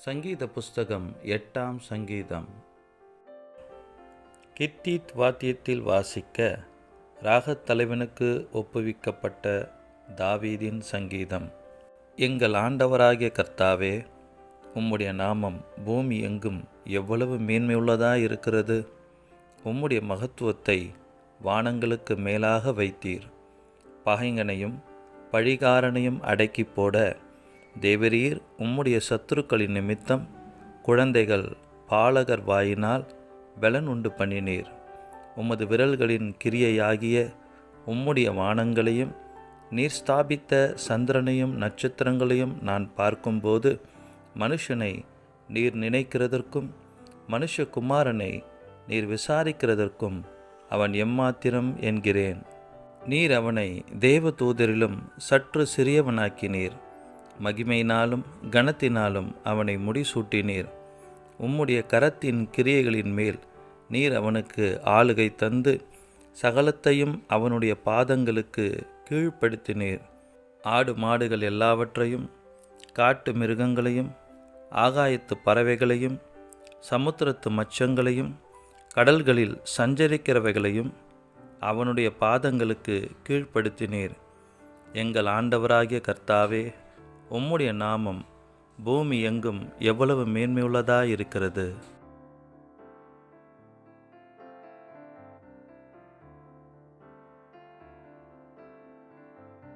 சங்கீத புஸ்தகம் எட்டாம் சங்கீதம். கித்தீத் வாத்தியத்தில் வாசிக்க ராகத் தலைவனுக்கு ஒப்புவிக்கப்பட்ட தாவீதின் சங்கீதம். எங்கள் ஆண்டவராகிய கர்த்தாவே உம்முடைய நாமம் பூமி எங்கும் எவ்வளவு மேன்மையுள்ளதாக இருக்கிறது. உம்முடைய மகத்துவத்தை வானங்களுக்கு மேலாக வைத்தீர். பகைங்கனையும் பழிகாரனையும் அடக்கி போட தேவரீர் உம்முடைய சத்துருக்களின் நிமித்தம் குழந்தைகள் பாலகர் வாயினால் பலன் உண்டு பண்ணினீர். உமது விரல்களின் கிரியையாகிய உம்முடைய வானங்களையும் நீர் ஸ்தாபித்த சந்திரனையும் நட்சத்திரங்களையும் நான் பார்க்கும்போது மனுஷனை நீர் நினைக்கிறதற்கும் மனுஷகுமாரனை நீர் விசாரிக்கிறதற்கும் அவன் எம்மாத்திரம் என்கிறேன். நீர் அவனை தேவ தூதரிலும் சற்று சிறியவனாக்கினீர். மகிமையினாலும் கனத்தினாலும் அவனை முடிசூட்டினீர். உம்முடைய கரத்தின் கிரியைகளின் மேல் நீர் அவனுக்கு ஆளுகை தந்து சகலத்தையும் அவனுடைய பாதங்களுக்கு கீழ்ப்படுத்தினீர். ஆடு மாடுகள் எல்லாவற்றையும் காட்டு மிருகங்களையும் ஆகாயத்து பறவைகளையும் சமுத்திரத்து மச்சங்களையும் கடல்களில் சஞ்சரிக்கிறவைகளையும் அவனுடைய பாதங்களுக்கு கீழ்ப்படுத்தினீர். எங்கள் ஆண்டவராகிய கர்த்தாவே உம்முடைய நாமம் பூமி எங்கும் எவ்வளவு மேன்மையுள்ளதாக இருக்கிறது